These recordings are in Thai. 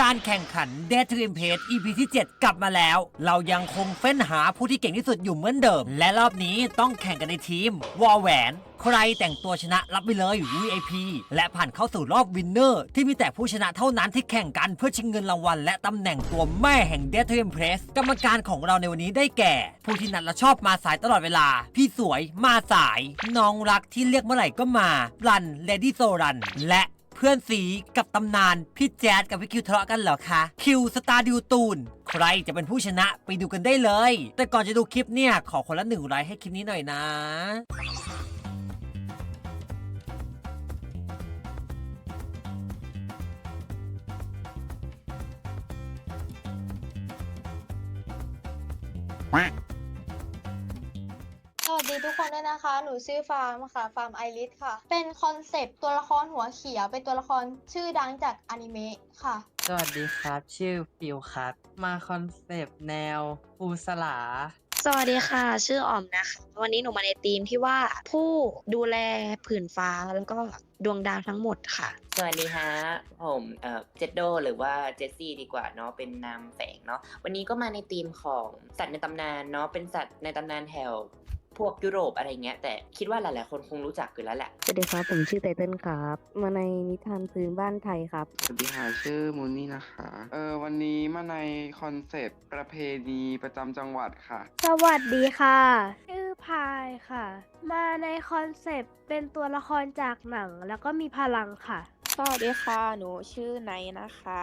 การแข่งขัน d a t to Impress EP ที่ 7 กลับมาแล้ว เรายังคงเฟ้นหาผู้ที่เก่งที่สุดอยู่เหมือนเดิม และรอบนี้ต้องแข่งกันในทีม วอลแหวน ใครแต่งตัวชนะรับไปเลย VIP และผ่านเข้าสู่รอบวินเนอร์ ที่มีแต่ผู้ชนะเท่านั้นที่แข่งกันเพื่อชิงเงินรางวัลและตำแหน่งตัวแม่แห่ง d a t to Impress กรรมการของเราในวันนี้ได้แก่ ผู้ที่นัดและชอบมาสายตลอดเวลา พี่สวยมาสาย น้องรักที่เรียกเมื่อไหร่ก็มารันเลดี้โซรัน และ เพื่อนสีกับตำนานพี่แจ๊ดกับพี่คิวทะเลาะกันเหรอคะคิวสตาร์ดิวตูนใครจะเป็นผู้ชนะไปดูกันได้เลย แต่ก่อนจะดูคลิปเนี่ย ขอคนละหนึ่งไลค์ให้คลิปนี้หน่อยนะ สวัสดีทุกคนด้วยนะคะ หนูชื่อฟาร์มค่ะ ฟาร์มไอริสค่ะ เป็นคอนเซปต์ตัวละครหัวเขียว เป็นตัวละครชื่อดังจากอนิเมะค่ะ สวัสดีครับ ชื่อฟิวครับ มาคอนเซปต์แนวปูสลา สวัสดีค่ะ ชื่อออมนะคะ วันนี้หนูมาในทีมที่ว่าผู้ดูแลผืนฟ้าแล้วก็ดวงดาวทั้งหมดค่ะ สวัสดีฮะผมเอ่อเจดโดหรือว่าเจสซี่ดีกว่าเนาะเป็นนามแฝงเนาะวันนี้ก็มาในธีมของสัตว์ในตำนานเนาะเป็นสัตว์ในตำนานแถว พวกยุโรปอะไรเงี้ยแต่คิดว่าหลายๆ คนคงรู้จักอยู่แล้วแหละ สวัสดีครับ ผมชื่อไตเติ้ลครับ มาในนิทานพื้นบ้านไทยครับ สวัสดีค่ะชื่อมูนนี่นะคะ เออวันนี้มาในคอนเซปต์ประเพณีประจำจังหวัดค่ะ สวัสดีค่ะ ชื่อพายค่ะ มาในคอนเซปต์เป็นตัวละครจากหนัง แล้วก็มีพลังค่ะ สวัสดีค่ะ หนูชื่อไนนะคะ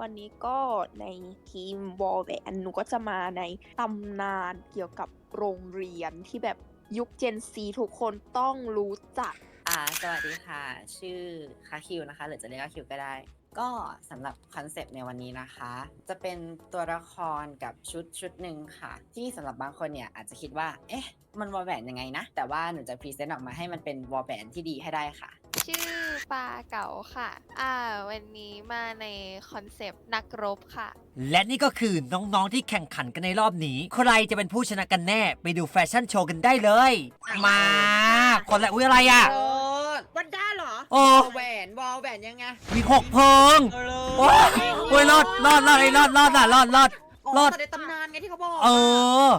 วันนี้ก็ในทีมวอลแวนหนูก็จะมาในตำนานเกี่ยวกับโรงเรียนที่แบบยุคเจนซีทุกคนต้องรู้จัก อ่าสวัสดีค่ะ ชื่อคาคิวนะคะ หรือจะเรียกว่าคิวก็ได้ ก็สำหรับคอนเซปต์ในวันนี้นะคะ จะเป็นตัวละครกับชุดชุดหนึ่งค่ะ ที่สำหรับบางคนเนี่ยอาจจะคิดว่า เอ๊ะ มันวอลแหวนยังไงนะ แต่ว่าหนูจะพรีเซนต์ออกมาให้มันเป็นวอลแหวนที่ดีให้ได้ค่ะ ชื่อปลาเก๋าค่ะ อ่า วันนี้มาในคอนเซปต์นักรบค่ะ และนี่ก็คือน้องๆที่แข่งขันกันในรอบนี้ ใครจะเป็นผู้ชนะกันแน่ ไปดูแฟชั่นโชว์กันได้เลย มา คนละอุ้ยอะไรอะวันด้าเหรอโอ้ วอลแหวนวอลแหวนยังไงมีหกเพิงโอ้ยโอ้ยรอดรอดรอดไอ้รอดรอดอะรอดรอดอ๋อรอดแต่ในตำนานไงที่เขาบอกเออ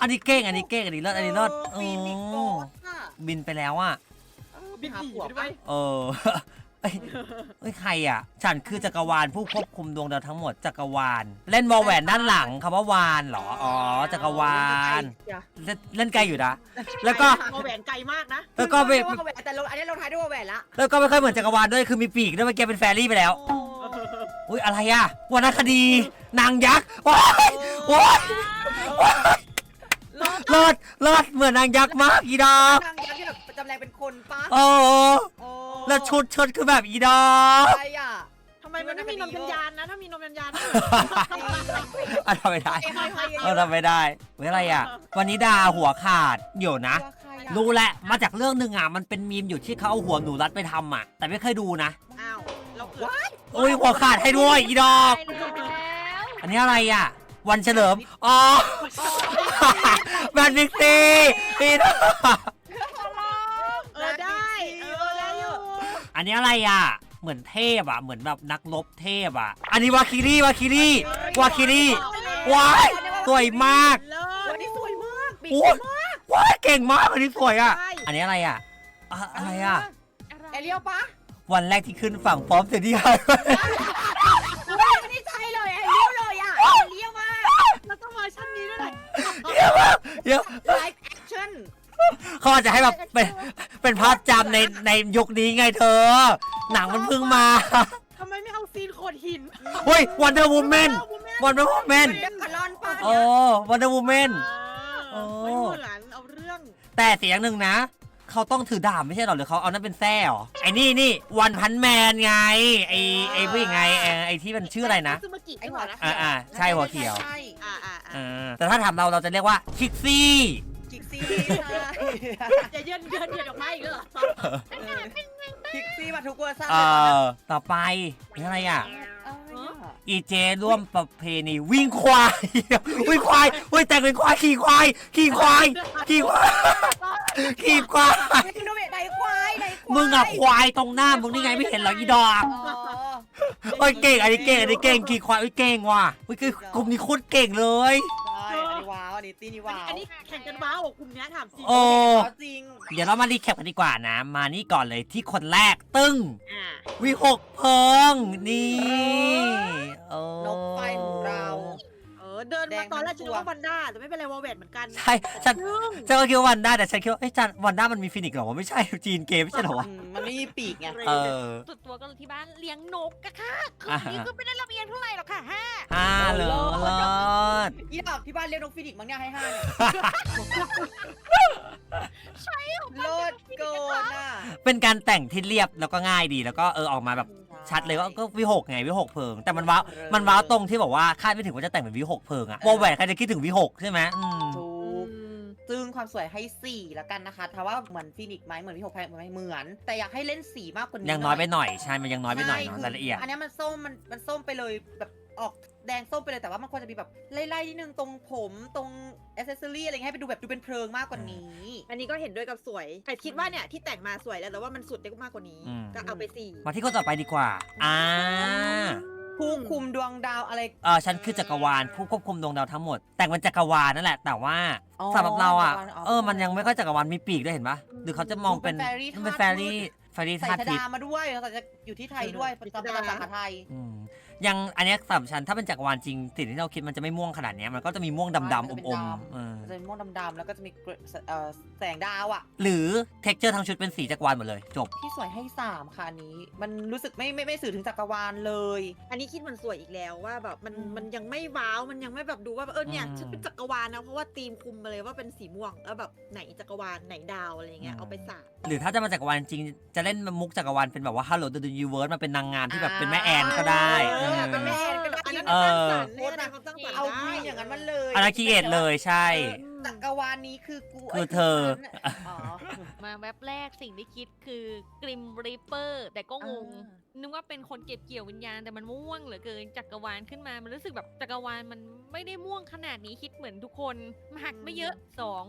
อันนี้เก้งอันนี้เก้งอันนี้รอดอันนี้รอดเออฟีนิกโกโอ้สอะบินไปแล้วอะ เออบินหนีไปด้วยเออ เอ้ยเอ้ยใครอะ ฉันคือจักรวาลผู้ควบคุมดวงดาวทั้งหมดจักรวาล เล่นวอลแหวนด้านหลังคำว่าวานเหรอ อ๋อจักรวาล เล่นเล่นไกลอยู่นะ แล้วก็วอลแหวนไกลมากนะแล้วก็ไปวอลแหวนแต่เราอันนี้เราทายด้วยวอลแหวนละแล้วก็ไม่ค่อยเหมือนจักรวาลด้วยคือมีปีกด้วยเมื่อกี้เป็นแฟรี่ไปแล้ว อุ้ยอะไรอะวรรณคดี นางยักษ์ว้ายว้ายว้ายเลิศเลิศเหมือนนางยักษ์มากอีดอก นางยักษ์ที่แบบจำ แรงเป็นคนปะโอ้โอ้แล้วชุดชุดคือแบบอีดอกอะไรอะ ทำไมมันไม่มีนมยันยานนะ ถ้ามีนมยันยานอะทำไม่ได้เออทำไม่ได้เว้ยอะไรอะ วันนี้ดาหัวขาดเดี๋ยวนะรู้แหละมาจากเรื่องหนึ่งอะมันเป็นมีมอยู่ที่เขาเอาหัวหนูรัดไปทำอะ แต่ไม่เคยดูนะอ้าวเราว้ายโอ้ยหัวขาดให้ด้วยอีดอกอันนี้อะไรอะ วันเฉลิมอ๋อ แบนบิ๊กซีอีดอก เออได้เออได้อยู่ อันนี้อะไรอะ เหมือนเทพอะ เหมือนแบบนักรบเทพอะ อันนี้วาคิรีวาคิรีวาคิรีว้ายสวยมากเลิศวันนี้สวยมากบิ๊กโอ้ยว้ายเก่งมากอันนี้สวยอะ อันนี้อะไรอะอะอะไรอะ เอเลียวปะวันแรกที่ขึ้นฝั่งพร้อมเสียที่หายไปไม่ได้ใช่เลยเอเลียวเลยอะเอเลียวมากแล้วต้องมาชั้นนี้ด้วยเยอะมากเยอะไลฟ์แอคชั่น เขาอาจจะให้แบบเป็นเป็นภาพจำในในยุคนี้ไงเธอ หนังมันเพิ่งมาทำไมไม่เอาซีนโขดหินเฮ้ยวันเดอร์วูแมนวันเดอร์วูแมนเด็กกะลอนปะโอ้วันเดอร์วูแมนเออโอ้ไม่เหมือนเอาเรื่อง แต่เสียงหนึ่งนะ เขาต้องถือดาบไม่ใช่หรอหรือเขาเอานั่นเป็นแส้หรอไอ้นี่นี่วันพันแมนไงไอไอผู้หญิงไงไอไอที่มันชื่ออะไรนะซึมากิไอหัวนะอ่าอ่าใช่หัวเขียวใช่อ่าอ่าเออ่าอแต่ถ้าถามเราเราจะเรียกว่าคิกซี่ คิกซี่จะเยินเยินเยินออกมาอีกเหรอคิกซี่มาทุกเวอร์ชันเออต่อไปนี่อะไรอะอีเจร่วมประเพณีวิ่งควาย วิ่งควายเฮ้ยแต่งเป็นควายขี่ควายขี่ควายขี่ควายขี่ควาย ไม่กินโนเวทไหนควายไหนควายมึงอะควายตรงหน้ามึงนี่ไงไม่เห็นเหรออีดอกอ๋อโอ้ยเก่งอันนี้เก่งอันนี้เก่งขี่ควายโอ้ยเก่งว่ะโอ้ยคือกลุ่มนี้โคตรเก่งเลยใช่อันนี้ว้าวอันนี้ตีนี่ว้าวอันนี้แข่งกันว้าวกลุ่มเนี้ยถามจริงโอ้ ว้าวจริงเดี๋ยวเรามารีแคปกันดีกว่านะ มานี่ก่อนเลยที่คนแรกตึ้ง อ่าวิหกเพิง นี่โอ้นกไฟของเราเออเดินแดมางตอนแรกทั้ฉังนตัวว่าวันด้าแต่ไม่เป็นไรวอลเวตเหมือนกันใช่ฉันซึ่ง ฉันก็คิดว่าวันด้าแต่ฉันคิดว่าเอ้ยจันวันด้ามันมีฟินิกซ์เหรอวะไม่ใช่จีนเกมไม่ใช่เหรอวะอืมมันไม่มีปีกไง เออ ส่วนตัวก็ที่บ้านเลี้ยงนกอะค่ะคืออ่านี่คือไม่ได้รับเอียนเท่าไหร่หรอกค่ะห้าอ่าเลยเลิศอีดอกที่บ้านเลี้ยงนกฟินิกส์มั้งเนี่ยให้ห้าเนี่ยใช่เหรอโลดโกนอะเป็นการแต่งที่เรียบแล้วก็ง่ายดีแล้วก็เออออกมาแบบ ชัดเลยว่าก็วิหกไงวิหกเพิง แต่มันว้าวมันว้าวตรงที่บอกว่าคาดไม่ถึงว่าจะแต่งเป็นวิหกเพิงอะวอลแหวนใครจะคิดถึงวิหกใช่ไหมอืม ถูกซึ่งความสวยให้สี่แล้วกันนะคะถ้าว่าเหมือนฟินิกส์ไหมเหมือนพี่หกแพงไหมเหมือน แต่อยากให้เล่นสีมากกว่านี้ยังน้อยไปหน่อยใช่มันยังน้อยไปหน่อยใช่เนาะคืรายละเอียด อันเนี้ยมันส้มมันมันส้มไปเลยแบบออก แดงส้มไปเลยแต่ว่ามันควรจะมีแบบไล่ๆนิดนึงตรงผมตรงอ c เซสซอรี่อะไรเงี้ยให้ไปดูแบบดูเป็นเพลิงมากกว่านี้ อันนี้ก็เห็นด้วยกับสวย แต่คิดว่าเนี่ยที่แต่งมาสวยแล้วแต่ว่ามันสุดได้มากกว่านี้ อืม ก็เอาไปสี่มาที่คนต่อไปดีกว่า อ่าผู้คุมดวงดาวอะไร เออฉันคือจักรวาลผู้ควบคุมดวงดาวทั้งหมด แต่งเป็นจักรวาลนั่นแหละ แต่ว่าอ๋อสำหรับเราอะ จักรวาลอ๋อเออ มันยังไม่ค่อยจักรวาลมีปีกด้วยเห็นปะหรือเขาจะมองเป็นเป็น fairy มันเป็นธาตุแฟรี่มืดแฟรี่ใส่ธาตุชทิพดาย์มาด้วยแต่จะอยู่ที่ไทยด้วยประจำภาษาไทย อืม ยังอันเนี้ยสำหรับฉันถ้าเป็นจักรวาลจริงสิ่งที่เราคิดมันจะไม่ม่วงขนาดเนี้ยมันก็จะมีม่วงดำๆอมันจะเป็นมดๆำเออจะเป็นม่วงดำๆแล้วก็จะมีเกรดเอ่อแสงดาวอะ หรือเท็กเจอร์ทั้งชุดเป็นสีจักรวาลหมดเลย จบที่สวยให้สามค่ะอันนี้ มันรู้สึกไม่ไม่ไม่สื่อถึงจักรวาลเลย อันนี้คิดเหมันสวยอีกแล้วว่าแบบมันอืม มันยังไม่ว้าวมันยังไม่แบบดูว่าแบบเออเนี่ยอืมฉันเป็นจักรวาลนะเพราะว่าธีมคุมมาเลยว่าเป็นสีม่วงแล้วแบบไหนจักรวาลไหนดาวอะไรอย่างเงี้ยอืมเอาไปสาด หรือถ้าจะมาจักรวาลจริงจะเล่นมุกจักรวาลเป็นแบบว่า Hello the Universe มาเป็นนางงามที่แบบเป็นแม่แอนก็ได้เออเออเป็นแม่แอนก็ได้อันนั้นเออ สร้างสรรค์เนี่ยนะความสร้างสรรค์เอาได้วีอย่างนั้นมันเลยอันนั้นคีเอทเลยใช่ จักรวาลนี้คือกูคือเธออ๋อมาแว็บแรกสิ่งที่คิดคือกริมริปเปอร์แต่ก็งงอ่านึกว่าเป็นคนเก็บเกี่ยววิญญาณแต่มันม่วงเหลือเกินจักรวาลขึ้นมา มันรู้สึกแบบจักรวาลมันไม่ได้ม่วงขนาดนี้คิดเหมือนทุกคนมาหักไม่เยอะสอง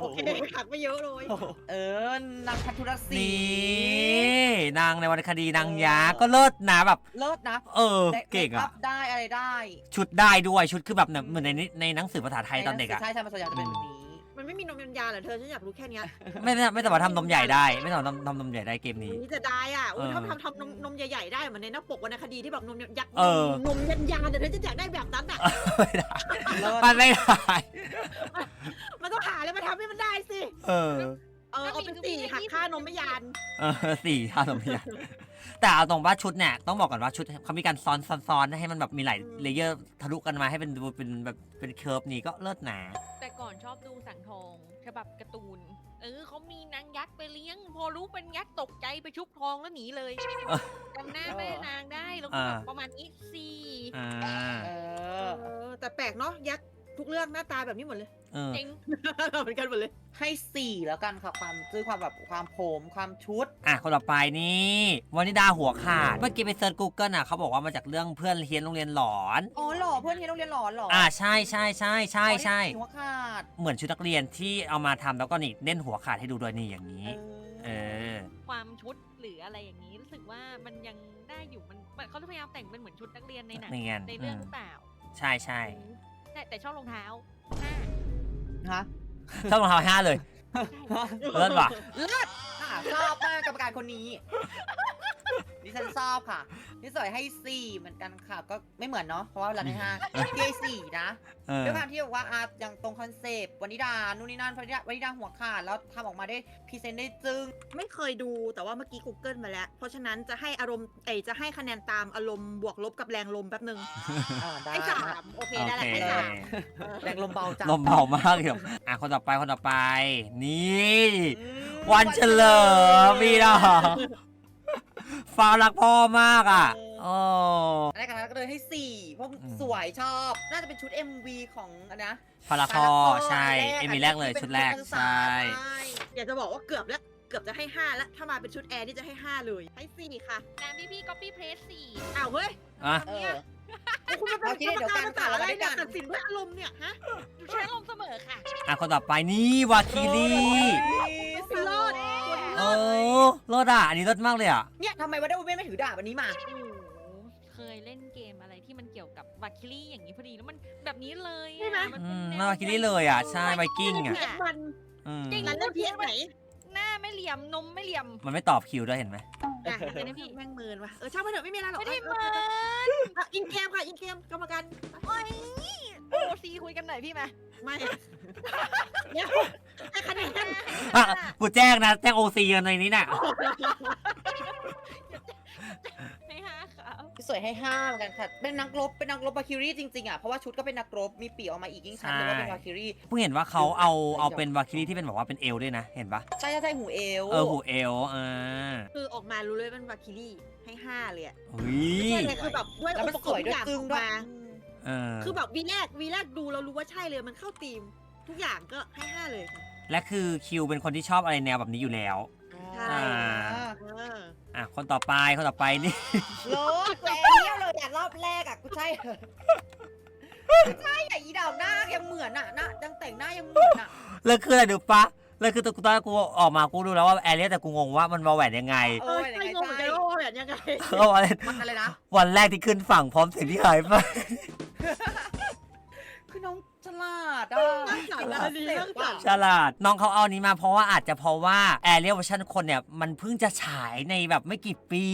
โอเคหักไปเยอะเลยเออนางพัทุรศรีนี่นางในวรรณคดีนางยักษ์ก็เลิศนะแบบ เลิศนะเออได้เก่งมคอะปได้อะไรได้ชุดได้ด้วยชุดคือแบบเนี่ยเหมือนในนิในหนังสือภาษาไทยตอนเด็กอะ ใช่ใช่มันส่วนใหญ่จะเป็นแบบนี้มันไม่มีนมยันยาเหรอเธอฉันอยากรู้แค่เนี้ยไม่ไม่ไม่สามารถทำนมใหญ่ได้ ไม่สามารถทำทำนมใหญ่ได้เกมนี้ นี่จะได้อะอุ้ยเออทำทำทำนมนมใหญ่ๆได้เหมือนในหน้าปกวรรณคดีที่แบบนมยักษ์เออ นมยันยาแต่เธอจะอยากได้แบบนั้นอะไม่ได้เลิศมันไม่ได้มันต้องหาแล้วมาทำให้มันได้สิเออเออเอาเป็นสี่หักค่านมไม่ยาน เออสี่ท่านมใหญ่ แต่เอาตรงว่าชุดเนี่ยต้องบอกก่อนว่าชุดเขามีการซ้อนซ้อนซ้อนให้มันแบบมีหลายเลเยอร์ทะลุกันมาให้เป็นดูเป็นแบบเป็นเคิร์ฟนี้ก็เลิศหนาแต่ก่อนชอบดูสังทองฉบับการ์ตูน เออเขามีนางยักษ์ไปเลี้ยง พอรู้เป็นยักษ์ตกใจไปชุบทองแล้วหนีเลยจำหน้าแม่นางได้แล้วก็แบบอ่าประมาณนี้สี่อ่าเอเอออแต่แปลกเนาะยักษ์ทุกเรื่องหน้าตาแบบนี้หมดเลย เออ เจ๋งเหมือนกันหมดเลย ให้สี่แล้วกันค่ะความด้วยความแบบความผมความชุด อะคนต่อไปนี่วานิดาหัวขาด เมื่อกี้ไปเซิร์ช Google อะเขาบอกว่ามาจากเรื่องเพื่อนเฮียนโรงเรียนหลอน อ๋อหล่อเพื่อนที่โรงเรียนหล่อหล่ออ่าใช่ใช่ใช่ใช่ใช่หัวขาดเหมือนชุดนักเรียนที่เอามาทำแล้วก็นี่เล่นหัวขาดให้ดูด้วยนี่อย่างนี้ เอเอออความชุดหรืออะไรอย่างนี้รู้สึกว่ามันยังได้อยู่มันมันเขาจะพยายามแต่งเป็นเหมือนชุดนักเรียนในหนังนักเรียนในเรื่องอืม หรือเปล่าใช่ใช่แต่แต่ชอบรองเท้าห้า ฮะชอบรองเท้าห้าเลยเลิศว่ะ เลิศค่ะชอบมากกรรมการคนนี้ ดิฉันชอบค่ะนี่สวยให้สี่เหมือนกันค่ะ ก็ไม่เหมือนเนาะเพราะว่าเราให้ห้าเกยสี่นะเออ ด้วยความที่บอกว่าอาอย่างตรงคอนเซปต์วานิดานู่นนี่นั่นวานิดาวานิดาหัวขาดแล้วทำออกมาได้พรีเซนต์ได้จึง ไม่เคยดูแต่ว่าเมื่อกี้ Google มาแล้ว เพราะฉะนั้นจะให้อารมณ์เอยจะให้คะแนนตามอารมณ์บวกลบกับแรงลมแป๊บนึงอ่าได้ให้สามโอเคโอได้แหละเคให้สามแรงลมเบาจังลมเบามากเลยอะคนต่อไปคนต่อไป นี่ อืมวันเฉลิมมีดอก ฟ้ารักพ่อมากอะโอ้อันนี้กันก็เลยให้สี่เพราะอืม สวยชอบ น่าจะเป็นชุด MV ของอันนะฟาราคอฟาราคอใช่แรกเอมีแรกเลยที่เป็นชุดแรกนักศึกษาใช่อยากจะบอกว่าเกือบแล้วเกือบจะให้ห้าแล้วถ้ามาเป็นชุดแอร์นี่จะให้ห้าเลยให้สี่ค่ะตามพี่พี่ก๊อปปี้เพรสสี่อ้าวเฮ้ย อะ เออ คุณมาเป็นเราคิดเดียวกันกรรมการค่ะอะไรเราคิดเดีเนี่ยยวกันตัดสินด้วยอารมณ์เนี่ยฮะใช้ลมณ์เสมอค่ะอะคนต่อไปนี่วาคิรีสุดยอดโอ้รถอะอันนี้รถมากเลยอะเนี่ยทำไมวันเดอร์วูแมนไม่ถือดาบอันนี้มาอืมยเล่นเกมอะไรที่มันเกี่ยวกับวาคิลี่อย่างนี้พอดีแล้วมันแบบนี้เลยใช่ไหมอะมันอืเป็นมแนวน่ารักคิดได้เลยอะใช่ไวกิ้งอะเอ็กมันอืมจริงแล้วเล่นพีเอไหน หน้าไม่เหลี่ยมนมไม่เหลี่ยมมันไม่ตอบคิวด้วยเห็นไหม อะงั้นนะพี่แม่งเมินว่ะเออช่างมันเถอะไม่มีอะไรหรอกไม่ได้เออเมินเอออินเกมค่ะอินเกมกรรมการโอ้ยโอซีคุยกันหน่อยพี่ไหมไม่เนี่ยให้คะแนน อะกูแจ้งนะ แจ้งโอซีกันในนี้น่ะ ให้ห้าค่ะ พี่ส วยให้ห้าเหมือนกันค่ะ เป็นนักรบ เป็นนักรบบาคิรี่จริงๆอะ เพราะว่าชุดก็เป็นนักรบ มีปีกออกมาอีกยิ่งชัดเลยว่าเป็นบาคิรี่เพิ่งเห็นว่าเขาเอาเอาเป็นวาคิลี่ที่เป็นแบบว่าเป็นเอลด้วยนะ เห็นปะใช่ใช่ใช่หูเอวเออหูเอลอ่าคือออกมารู้เลยเป็นวาคิลี่ให้ห้าเลยอะเฮ้ยใช่เลยคือแบบด้วยแล้วองมันค์ประสกอบวยทุด้วยกอย่างจึ้งออกด้วยมาเออคือแบบวีแรกวีแรกดูเรารู้ว่าใช่เลยมันเข้าธีม ทุกอย่างก็ให้ห้าเลยค่ะและคือคิวเป็นคนที่ชอบอะไรแนวแบบนี้อยู่แล้วใช่ อ่าเอออะคนต่อไปคนต่อไปนี่ โลดแหวเที่ยวเลยอะรอบแรกอะกูใช่ใช่อะอีดาวหน้ายังเหมือนอะหน้ายังแต่งหน้ายังเหมือนอะแล้วคืออะไรดูปะแล้วคือตอนแรกกูออกมากูรู้แล้วว่าแอเรียแต่กูงงว่ามันมาแหวนยังไงเอเอออยังใช่ไงงงเหมือนกันใช่ว่าแบบยังไง เอาอะไรมันอะไรนะ วันแรกที่ขึ้นฝั่งพร้อมเสียงที่หายไปคือน้องฉ ลาดอะตั้งสารอันนี้ตั้งสารฉลาดน้องเขาเอาอันนี้มาเพราะว่าอาจจะเพราะว่าแอเรียเวอร์ชันคนเนี่ยมันเพิ่งจะฉายในแบบไม่กี่ปี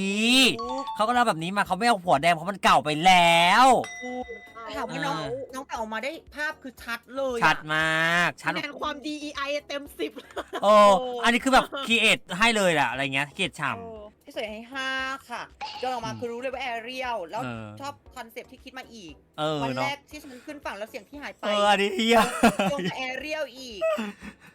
เขาก็เล่าแบบนี้มาเขาไม่เอาหัวแดงเพราะมันเก่าไปแล้ว ถามว่าน้องอ่า น้องแต่ออกมาได้ภาพคือชัดเลยอะชัดมากชัคะดแนนความ DEI เต็มสิบ โอ้อันนี้คือแบบคีเอทให้เลยแหละอะไรเงี้ยคีเอทฉ่เออ พี่สวยให้ห้าค่ะจนออกมาอืมคือรู้เลยว่าแอเรียลแล้วเออ ชอบคอนเซปต์ที่คิดมาอีกำเออวันแรเนาะกที่ฉันขึ้นฝั่งแล้วเสียงที่หายไปเอออันนี้เฮียลงแอเรียลอีก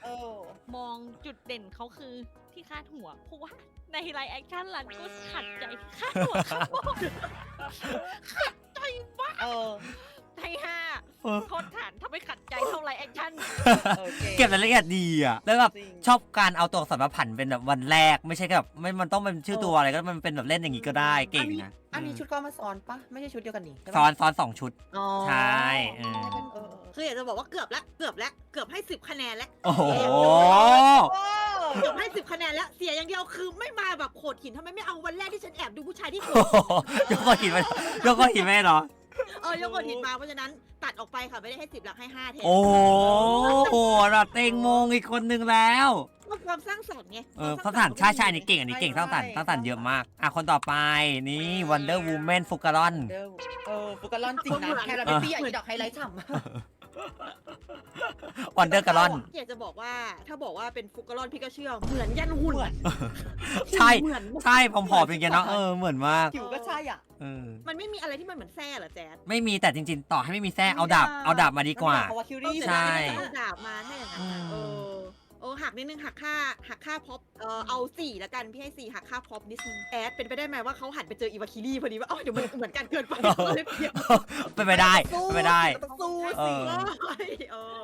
เออ มองจุดเด่นเขาคือที่คาดหัว เพราะว่าในไลฟ์แอคชั่นหลังก็ขัดใจที่คาดหัวเขาขัดใจมากเออ ให้ห้าเออ โทษฐานถ้าไม่ขัดใจเท่าไลฟ์แอคชั่นโอเคเก็บรายละเอียดดีอะ แล้วแบบจริง ชอบการเอาตัวอักษรมาผันเป็นแบบวันแรก ไม่ใช่แค่แบบไม่ มันต้องเป็นชื่อตัวอะไรก็มันเป็นแบบเล่นอย่างงี้ก็ได้เก่งนะอันนี้ชุดก็เอามาซ้อนปะไม่ใช่ชุดเดียวกันนี่ใช่ปะซ้อนซ้อนสองชุด อ๋อใช่เออเออคืออยากจะบอกว่าเกือบแล้วเกือบแล้วเกือบให้สิบคะแนนแล้วโอ้โหโอ้เกือบให้สิบคะแนนแล้วเสียอย่างเดียวคือไม่มาแบบโขดหินทำไมไม่เอาวันแรกที่ฉันแอบดูผู้ชายที่โขโอ้ดโหยกก้อนหินไปยกก้อนหินไม่เหรอ เออยกโขดหินมาเพราะฉะนั้นตัดออกไปค่ะไม่ได้ให้สิบหลักให้ห้าแทนโอ้โหเราเต็งโมงอีกคนนึงแล้วก็ความสร้างสรรค์ไงเออสร้างสรรค์ใช่ใช่อันนี้เก่งอันนี้เก่งสร้างสรรค์สร้างสรรค์เยอะมาก อะคนต่อไปนี่ Wonder Woman ฟุการอนเดี๋ยวเออฟุกาลอนจริงนะแค่เราไม่เตี้ยอีดอกไฮไลท์ฉ่ำ วันเดอร์การอนอยากจะบอกว่าถ้าบอกว่าเป็นฟุกกะลอนพี่ก็เชื่อเหมือนยันหุ่นใช่ เหมือนใช่ผอมๆอย่างเงี้ยเนาะเออเหมือนมากผิวก็ใช่อะเออมันไม่มีอะไรที่มันเหมือนแซ่เหรอแจ๊ดไม่มีแต่จริง ๆ ต่อให้ไม่มีแท้เอาดาบเอาดาบมาดีกว่า เพราะว่าคิวก็รี่เสียใช่ดายที่ไม่ได้เอาดาบมาแน่อย่างนั้นอือะมเออเออหักนิดนึงหักค่าหักค่าพ็อปเออเอาสี่ละกันพี่ให้สี่หักค่าพ็อปนิดนึงแอดเป็นไปได้ไหมว่าเขาหันไปเจออีวาคิรี่พอดีว่าอ๋อเดี๋ยวมันเหมือนกันเกินไปก็เลยเปลี่ยนเป็นไปได้เป็นไปได้ ต้องสู้เอสิอเออ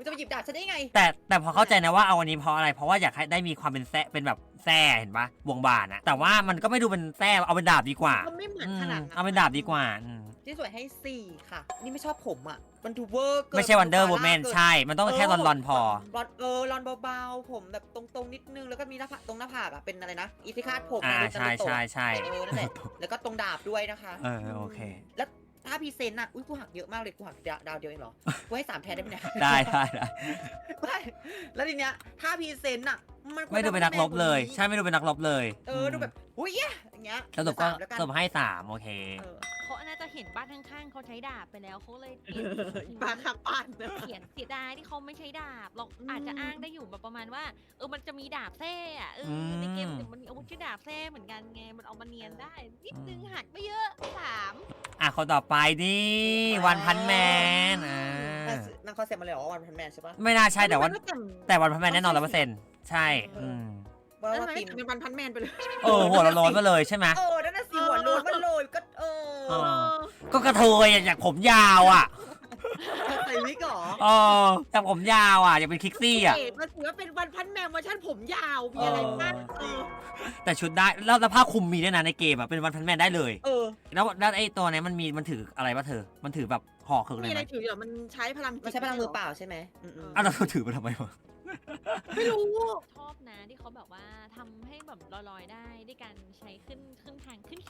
มึงจะมาหยิบดาบฉันได้ไง แต่แต่พอเข้าใจนะว่าเอาอันนี้เพราะอะไร เพราะว่าอยากให้ได้มีความเป็นแท้เป็นแบบแท้เห็นปะวงบานอะแต่ว่ามันก็ไม่ดูเป็นแท้เอาเป็นดาบดีกว่ามันไม่เหมือนอืขมนาดนั้นเอาเป็นดาบดีกว่าอืมที่สวยให้สี่ค่ะ นี่ไม่ชอบผมอะ มันดูเวอร์เกินไม่ใช่ Wonder ดูฟา Woman ร่าเกินใช่ มันต้องแค่รอนๆพอ รอนเออรอนเบาๆ ผมแบบตรงๆนิดนึง แล้วก็มีหน้าผากตรงหน้าผากอะ เป็นอะไรนะอีทิคาดผมอ่านะใช่ใช่ใช่เออนั่นแหละแล้วก็ตรงดาบด้วยนะคะ เออโอเค แล้ว ถ้าพรีเซนต์อะ อุ้ยกูหักเยอะมากเลย กูหักดาวดาวเดียวเองเหรอ กูให้สามแทนได้ไหมเนี่ยได้ได้ได้ไม่แล้วทีเนี้ย ถ้าพรีเซนต์อะ มันควรไม่ดูเป็นนักรบเลยจะใช่ไม่ดูเป็นนักรบเลยเออ ดูแบบ อุ้ยแย่อย่างเงี้ยสรุปก็สามแล้วกันสรุปให้สามโอเค เออ เขาน่าจะเห็นบ้านข้างๆเขาใช้ดาบไปแล้วเขาเลยเปลี่ยนปากขับปานนะ เขียนเสียดายที่เขาไม่ใช้ดาบเราอาจจะอ้างได้อยู่แบบประมาณว่า เออมันจะมีดาบแท้อะเอออม ในเกมเนี่ยมันมีอาวุธชื่อดาบแท้เหมือนกันไงมันเอามาเนียนได้ นิดนึงหักไม่เยอะสามอะคนต่อไปนี่วันพันแมนอ่านั่นคอนเซ็ปต์มาเลยเหรอวันพันแมนใช่ปะไม่น่าใช่แต่ว่ามันแต่งแต่วันพันแมนแน่นอนร้อยเปอร์เซ็นต์ใช่อืมว่าแล้วว่าทำไมทีไม่มแต่งเป็นวันพันแมนไปเลย เออหัวเราะร้อนมาเลยใช่ไหม เออ เอเอออก็กระเทยอะอยากผมยาวอะใส่วิกเหรอเอออยากผมยาวอะอยากเป็นคิกซี่อะ เอ๋มันถือว่าเป็นวันพันแมนเวอร์ชันผมยาว มีอะไรบ้างเออแต่ชุดได้แล้วแล้วผ้าคลุมมีด้วยนะในเกมอะเป็นวันพันแมนได้เลย เออ แล้วแล้วไอ้ตัวเนี้ยมันมีมันถืออะไรปะเธอ มันถือแบบห่อคืออะไรมีไหอะไรมถืออยู่มันใช้พลังจิตมันใช้พลังมือเปล่าใช่ไหมอืมๆอ้าวเราถือไปทำไมวะไม่รู้ ชอบนะที่เขาแบบว่าทำให้แบบลอยๆได้ด้วยการใช้ขึ้นขึ้นทางขึ้น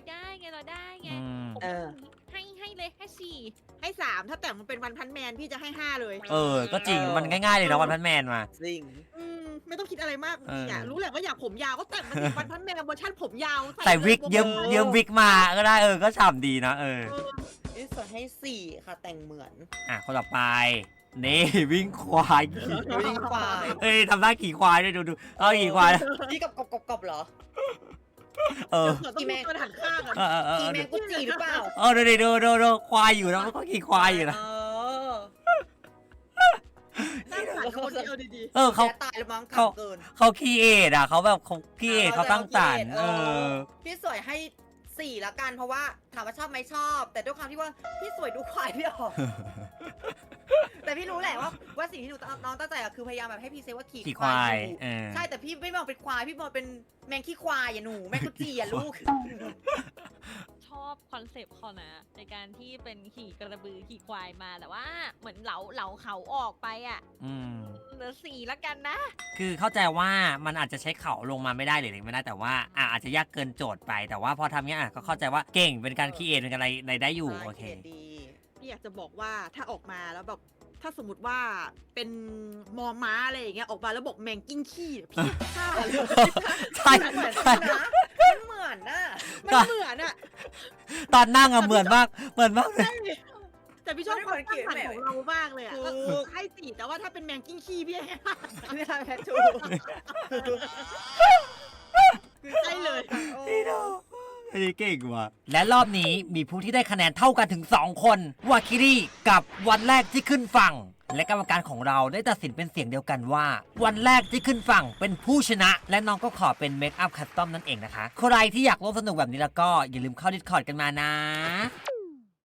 อยได้ไงลอยได้ไงอืมผมเออ ให้ให้เลยให้สี่ให้สามถ้าแต่งมันเป็นวันพันแมนพี่จะให้ห้าเลยเออ ก็จริง มันง่ายๆเลยนะวันพันแมนมา จริง อืมไม่ต้องคิดอะไรมากเออพี่อะรู้แหละว่าอยากผมยาวก็แต่งมาสิวันพันแมนเวอร์ชันผมยาวใส่วิกสื้อเยิ้มโปโปเยิ้มวิกมาก็ได้เออ ก็ฉ่ำดีนะเออเออนี่สวยให้สี่ค่ะแต่งเหมือนอะ คนต่อไป นี่ วิ่งควายขี่วิ่งควายเอ้ยทำหน้าขี่ควายด้วยดูดูเอาขี่ควายนะนี่กับกบกบกบเหรอ เออเดี๋ยวต้องมีตัวหันข้างอะเออเออเอกีอแมงกุจีหรือเปล่าเออดูดิดูดูดูควายอยู่นะมันก็ขี่ควายอยู่นะ เออหน้าขันคนที่เอาดีเออเขา แกตายแล้วมั้งเขา ขำเกินเขาคีเอทอะเขาแบบเขาคีเอทเขาตั้งสรรค์เออ พี่สวยให้สี่ละกันเพราะว่าถามว่าชอบไหมชอบ แต่ด้วยความที่ว่าพี่สวยดูควายพี่ออก แต่พี่รู้แหละว่าว่าสิ่งที่หนูน้องตั้งใจอะคือพยายามแบบให้พี่เซว่าขี่ขี่ควายอยู่เออ ใช่แต่พี่ไม่มองเป็นควายพี่มองเป็นแมงขี้ควายอย่าหนูแมงกุจีอย่าลูก ชอบคอนเซปต์เขานะ ในการที่เป็นขี่กระบือขี่ควายมาแต่ว่า เหมือนเหลาเหลาเขาออกไปอะอืม เหลือสี่ละกันนะ คือเข้าใจว่ามันอาจจะใช้เขาลงมาไม่ได้หรืออะไรไม่ได้แต่ว่าอะอาจจะยากเกินโจทย์ไป แต่ว่าพอทำเนี้ยอะก็เข้าใจว่าเก่งเป็นการคีเอทเป็นอะไรอะไรได้อยู่โอเคๆ พี่อยากจะบอกว่าถ้าออกมาแล้วแบบถ้าสมมติว่าเป็นมอม้าอะไรอย่างเงี้ยออกมาแล้วบอกแมงกิ้งขี้เนี่ยพี่ฆ่าเลยใช่เหมือนใช่นะมันเหมือนน่ะมันเหมือนอะตอนนั่งอะเหมือนมากเหมือนมากเลยแต่พี่ชอบมันความไม่เหมือนสร้างสรรค์เกลียดของเรามากเลยอะถูกก็ให้สี่แต่ว่าถ้าเป็นแมงกิ้งขี้พี่ให้ห้าไม่ได้แพทชูใช่เลยอั นนี้เก่งว่ะและรอบนี้มีผู้ที่ได้คะแนนเท่ากันถึง 2 คน วาคิรีกับวันแรกที่ขึ้นฝั่ง และกรรมการของเราได้ตัดสินเป็นเสียงเดียวกันว่า วันแรกที่ขึ้นฝั่งเป็นผู้ชนะ และน้องก็ขอเป็นเมคอัพคัสตอมนั่นเองนะคะ ใครที่อยากร่วมสนุกแบบนี้แล้วก็อย่าลืมเข้าดิสคอร์ดกันมานะ